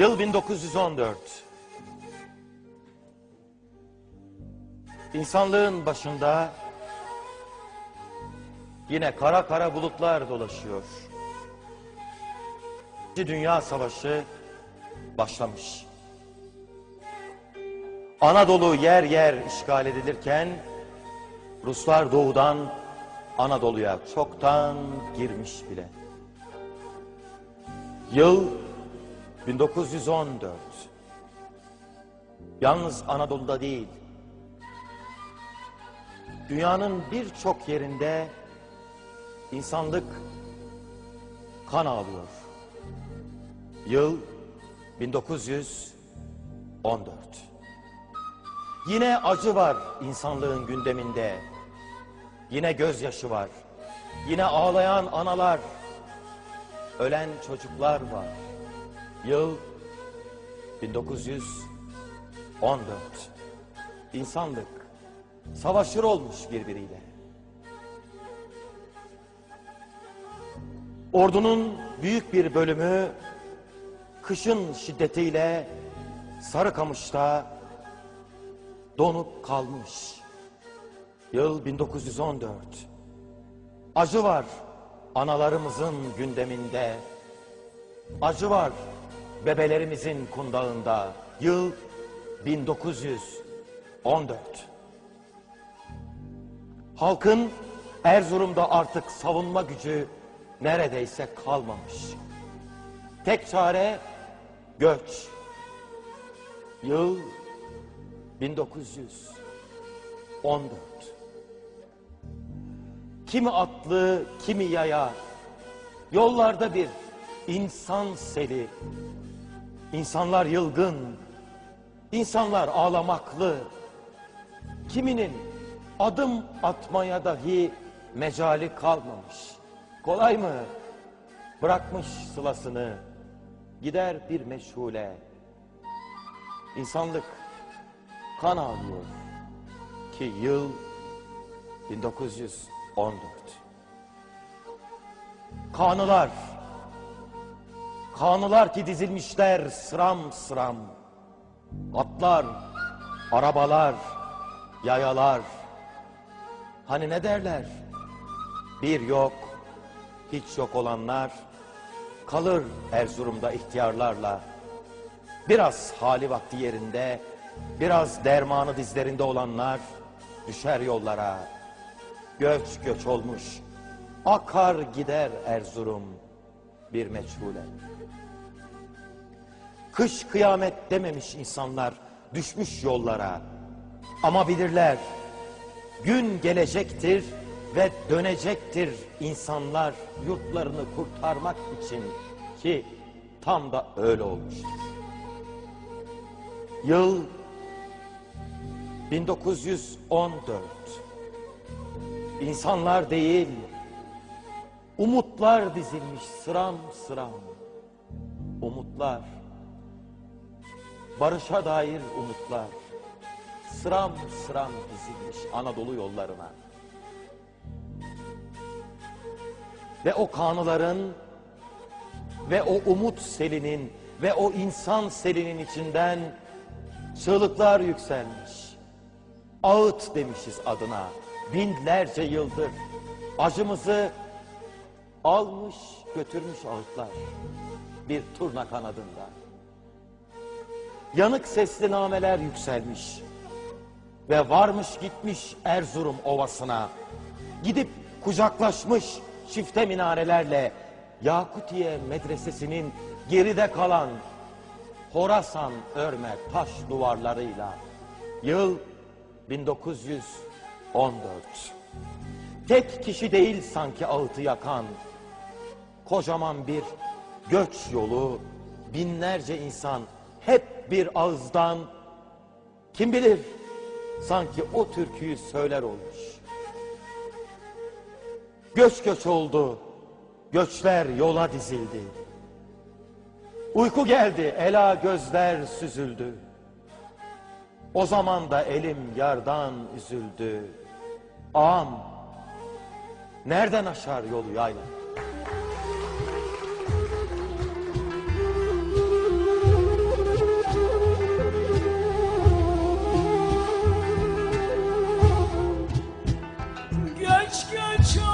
Yıl 1914. İnsanlığın başında yine kara kara bulutlar dolaşıyor. Dünya Savaşı başlamış. Anadolu yer yer işgal edilirken Ruslar doğudan Anadolu'ya çoktan girmiş bile. Yıl 1914. Yalnız Anadolu'da değil, dünyanın birçok yerinde insanlık kan ağlıyor. Yıl 1914. Yine acı var insanlığın gündeminde. Yine gözyaşı var. Yine ağlayan analar, ölen çocuklar var. Yıl 1914. İnsanlık savaşır olmuş birbiriyle. Ordunun büyük bir bölümü kışın şiddetiyle Sarıkamış'ta donup kalmış. Yıl 1914. Acı var analarımızın gündeminde. Acı var bebelerimizin kundağında. Yıl 1914. Halkın Erzurum'da artık savunma gücü neredeyse kalmamış. Tek çare göç. Yıl 1914. Kimi atlı, kimi yaya, yollarda bir insan seli. İnsanlar yılgın, insanlar ağlamaklı. Kiminin adım atmaya dahi mecali kalmamış. Kolay mı? Bırakmış sılasını, gider bir meşhule. İnsanlık kan ağlıyor ki yıl 1914. Kanılar, kanılar ki dizilmişler sıram sıram. Atlar, arabalar, yayalar. Hani ne derler? Bir yok, hiç yok olanlar kalır Erzurum'da ihtiyarlarla. Biraz hali vakti yerinde, biraz dermanı dizlerinde olanlar düşer yollara. Göç göç olmuş, akar gider Erzurum bir meçhule. Kış kıyamet dememiş insanlar düşmüş yollara. Ama bilirler gün gelecektir ve dönecektir insanlar yurtlarını kurtarmak için ki tam da öyle olmuştur. Yıl 1914. İnsanlar değil, umutlar dizilmiş sıram sıram. Umutlar, barışa dair umutlar, sıram sıram dizilmiş Anadolu yollarına. Ve o kanıların ve o umut selinin ve o insan selinin içinden çığlıklar yükselmiş. Ağıt demişiz adına. Binlerce yıldır acımızı almış götürmüş ağıtlar. Bir turna kanadında. Yanık sesli nameler yükselmiş. Ve varmış gitmiş Erzurum ovasına. Gidip kucaklaşmış çifte minarelerle Yakutiye medresesinin geride kalan Horasan örme taş duvarlarıyla yıl 1914 tek kişi değil sanki ağıtı yakan kocaman bir göç yolu binlerce insan hep bir ağızdan kim bilir sanki o türküyü söyler olmuş göç göç oldu göçler yola dizildi Uyku geldi, ela gözler süzüldü. O zaman da elim yardan üzüldü. Ağam, nereden aşar yolu yayla? such good joy.